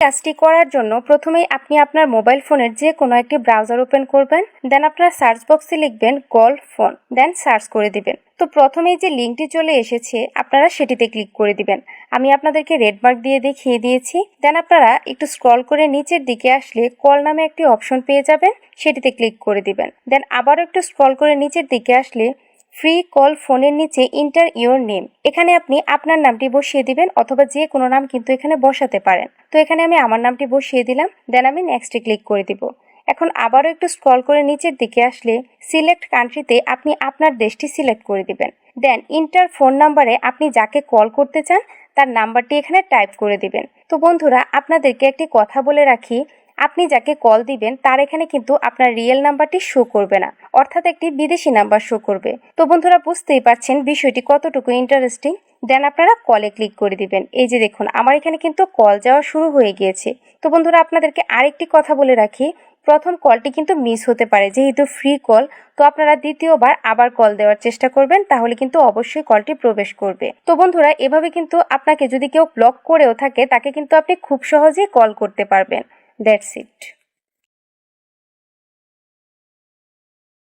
কাজটি করার জন্য প্রথমেই আপনি আপনার মোবাইল ফোনের যে কোনো একটি ব্রাউজার ওপেন করবেন, দেন আপনার সার্চ বক্সে লিখবেন গল্ফ ফোন, দেন সার্চ করে দিবেন। তো প্রথমেই যে লিঙ্কটি চলে এসেছে, আপনারা সেটিতে ক্লিক করে দিবেন। আমি আপনাদেরকে রেড মার্ক দিয়ে দেখিয়ে দিয়েছি। দেন আপনারা একটু স্ক্রল করে নিচের দিকে আসলে কল নামে একটি অপশন পেয়ে যাবেন, সেটিতে ক্লিক করে দিবেন। দেন আবারও একটু স্ক্রল করে নিচের দিকে আসলে ফ্রি কল ফোনের নিচে ইন্টার ইওর নেম এখানে আপনি আপনার নামটি বসিয়ে দিবেন অথবা যে কোনো নাম কিন্তু এখানে বসাতে পারেন। তো এখানে আমি আমার নামটি বসিয়ে দিলাম দেন আমি নেক্সটে ক্লিক করে দিব। এখন আবারও একটু স্ক্রল করে নিচের দিকে আসলে সিলেক্ট কান্ট্রিতে আপনি আপনার দেশটি সিলেক্ট করে দিবেন। দেন ইন্টার ফোন নাম্বারে আপনি যাকে কল করতে চান, তার নাম্বারটি এখানে টাইপ করে দিবেন। তো বন্ধুরা, আপনাদেরকে একটি কথা বলে রাখি আপনি যাকে কল দিবেন, তার এখানে কিন্তু আপনার রিয়েল নাম্বারটি শো করবে না, অর্থাৎ একটি বিদেশি নাম্বার শো করবে। তো বন্ধুরা, বুঝতেই পারছেন বিষয়টি কতটুকু ইন্টারেস্টিং দেন আপনারা কলে ক্লিক করে দিবেন। এই যে দেখুন, আমার এখানে কিন্তু কল যাওয়া শুরু হয়ে গিয়েছে। তো বন্ধুরা, আপনাদেরকে আরেকটি কথা বলে রাখি, প্রথম কলটি কিন্তু মিস হতে পারে, যেহেতু ফ্রি কল তো আপনারা দ্বিতীয়বার আবার কল দেওয়ার চেষ্টা করবেন, তাহলে কিন্তু অবশ্যই কলটি প্রবেশ করবে। তো বন্ধুরা, এভাবে কিন্তু আপনাকে যদি কেউ ব্লক করেও থাকে, তাকে কিন্তু আপনি খুব সহজেই কল করতে পারবেন। That's it